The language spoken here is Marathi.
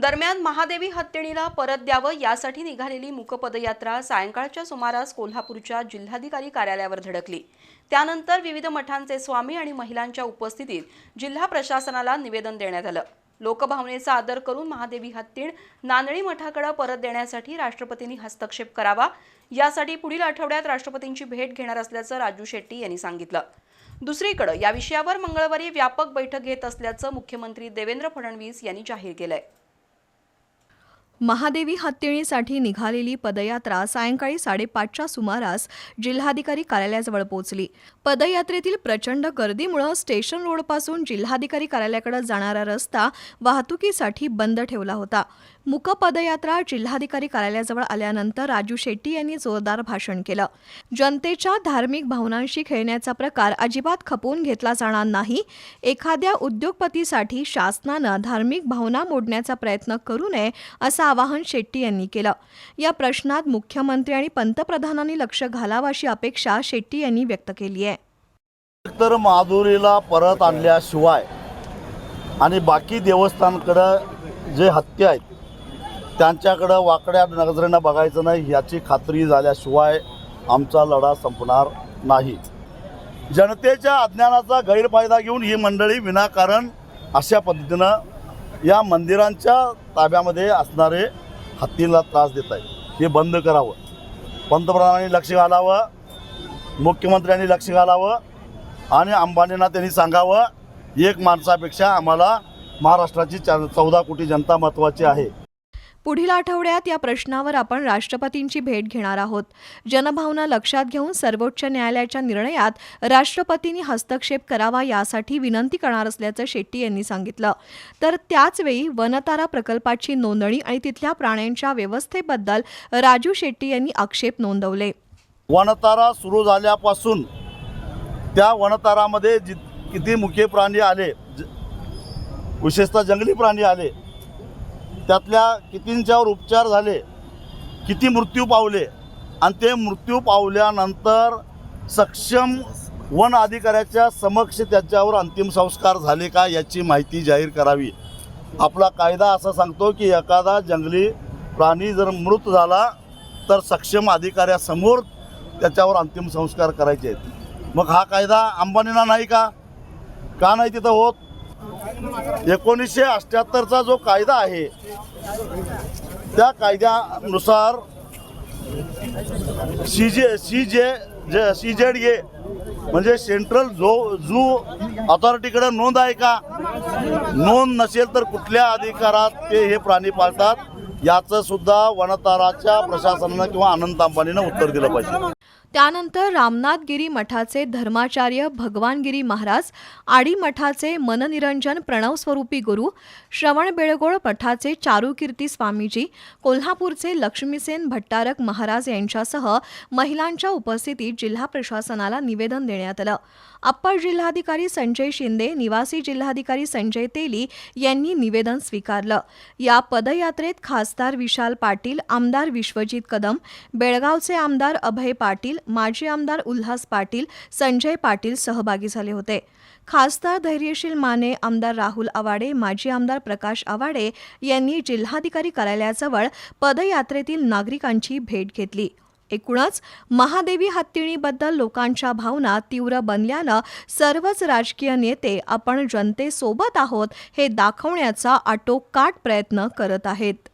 दरम्यान महादेवी हत्तीणीला परत द्यावं यासाठी निघालेली मूकपदयात्रा सायंकाळच्या सुमारास कोल्हापूरच्या जिल्हाधिकारी कार्यालयावर धडकली. त्यानंतर विविध मठांचे स्वामी आणि महिलांच्या उपस्थितीत जिल्हा प्रशासनाला निवेदन देण्यात आलं. लोकभावनेचा आदर करून महादेवी हत्तीण नांदणी मठाकडे परत देण्यासाठी राष्ट्रपतींनी हस्तक्षेप करावा. यासाठी पुढील आठवड्यात राष्ट्रपतींची भेट घेणार असल्याचं राजू शेट्टी यांनी सांगितलं. दुसरीकडे या विषयावर मंगळवारी व्यापक बैठक घेत असल्याचं मुख्यमंत्री देवेंद्र फडणवीस यांनी जाहीर केलंय. महादेवी हत्तीणीसाठी निघालेली पदयात्रा सायंकाळी साडेपाचच्या सुमारास जिल्हाधिकारी कार्यालयाजवळ पोहोचली. पदयात्रेतील प्रचंड गर्दीमुळे स्टेशन रोडपासून जिल्हाधिकारी कार्यालयाकडे जाणारा रस्ता वाहतुकीसाठी बंद ठेवला होता. मुक पदयात्रा जिल्हाधिकारी कार्यालयाजवळ आल्यानंतर राजू शेट्टी यांनी जोरदार भाषण केलं. जनतेच्या धार्मिक भावनांशी खेळण्याचा प्रकार अजिबात खपवून घेतला जाणार नाही. एखाद्या उद्योगपतीसाठी शासनानं धार्मिक भावना मोडण्याचा प्रयत्न करू नये असं आवाहन शेट्टी यांनी केलं. या प्रश्नात मुख्यमंत्री आणि पंतप्रधानांनी लक्ष घालावं अशी अपेक्षा शेट्टी यांनी व्यक्त केली आहे. तर माधुरीला परत आणल्याशिवाय आणि बाकी देवस्थानकडं जे हत्या आहेत त्यांच्याकडं वाकड्या नजरेनं बघायचं नाही याची खात्री झाल्याशिवाय आमचा लढा संपणार नाही. जनतेच्या अज्ञानाचा गैरफायदा घेऊन ही मंडळी विनाकारण अशा पद्धतीनं या मंदिरांच्या ताब्यामध्ये असणारे हत्तीला त्रास देत आहेत. हे बंद करावं. पंतप्रधानांनी लक्ष घालावं. मुख्यमंत्र्यांनी लक्ष घालावं. आणि अंबानींना त्यांनी सांगावं एक माणसापेक्षा आम्हाला महाराष्ट्राची चौदा कोटी जनता महत्त्वाची आहे. पुढील आठवड्यात या प्रश्नावर आपण राष्ट्रपतींची भेट घेणार आहोत. जनभावना लक्षात घेऊन सर्वोच्च न्यायालयाच्या निर्णयात राष्ट्रपतींनी हस्तक्षेप करावा यासाठी विनंती करणार असल्याचं शेट्टी यांनी सांगितलं. तर त्याचवेळी वनतारा प्रकल्पाची नोंदणी आणि तिथल्या प्राण्यांच्या व्यवस्थेबद्दल राजू शेट्टी यांनी आक्षेप नोंदवले. वनतारा सुरू झाल्यापासून त्या वनतारामध्ये जि किती मुख्य प्राणी आले ज विशेषतः जंगली प्राणी आले त्यातल्या कितींच्यावर उपचार झाले किती मृत्यू पावले आणि ते मृत्यू पावल्यानंतर सक्षम वन अधिकाऱ्याच्या समक्ष त्याच्यावर अंतिम संस्कार झाले का याची माहिती जाहीर करावी. आपला कायदा असा सांगतो की एखादा जंगली प्राणी जर मृत झाला तर सक्षम अधिकाऱ्यासमोर त्याच्यावर अंतिम संस्कार करायचे आहेत. मग हा कायदा अंबानींना नाही का? का नाही तिथं होत? एकोणीसशे अठ्ठ्याहत्तरचा जो कायदा आहे त्या कायद्यानुसार सी जे सी जे जे सी जेड ए म्हणजे सेंट्रल झो झू ऑथॉरिटीकडे नोंद आहे का? नोंद नसेल तर कुठल्या अधिकारात ते हे प्राणी पाळतात? याचं सुद्धा वनताराच्या प्रशासनानं किंवा अनंत अंबानीनं उत्तर दिलं पाहिजे. त्यानंतर रामनाथगिरी मठाचे धर्माचार्य भगवानगिरी महाराज आडी मठाचे मननिरंजन प्रणवस्वरूपी गुरु श्रवण बेळगोळ मठाचे चारुकीर्ती स्वामीजी कोल्हापूरचे लक्ष्मीसेन भट्टारक महाराज यांच्यासह महिलांच्या उपस्थितीत जिल्हा प्रशासनाला निवेदन देण्यात आलं. अप्पर जिल्हाधिकारी संजय शिंदे निवासी जिल्हाधिकारी संजय तेली यांनी निवेदन स्वीकारलं. या पदयात्रेत खासदार विशाल पाटील आमदार विश्वजित कदम बेळगावचे आमदार अभय पाटील माजी आमदार उल्हास पाटील संजय पाटील सहभागी झाले होते. खासदार धैर्यशील माने आमदार राहुल आवाडे माजी आमदार प्रकाश आवाडे यांनी जिल्हाधिकारी कार्यालयाजवळ पदयात्रेतील नागरिकांची भेट घेतली. एकूणच महादेवी हत्तीणीबद्दल लोकांच्या भावना तीव्र बनल्यानं सर्वच राजकीय नेते आपण जनतेसोबत आहोत हे दाखवण्याचा आटोकाट प्रयत्न करत आहेत.